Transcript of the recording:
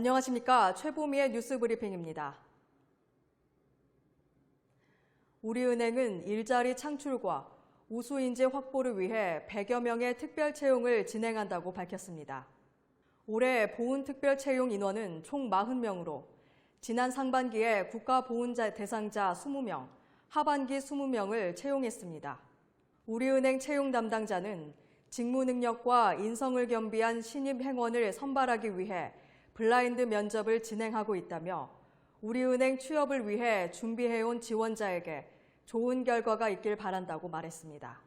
안녕하십니까. 최보미의 뉴스 브리핑입니다. 우리은행은 일자리 창출과 우수 인재 확보를 위해 100여 명의 특별 채용을 진행한다고 밝혔습니다. 올해 보훈 특별 채용 인원은 총 40명으로 지난 상반기에 국가 보훈자 대상자 20명, 하반기 20명을 채용했습니다. 우리은행 채용 담당자는 직무 능력과 인성을 겸비한 신입 행원을 선발하기 위해 블라인드 면접을 진행하고 있다며 우리은행 취업을 위해 준비해온 지원자에게 좋은 결과가 있길 바란다고 말했습니다.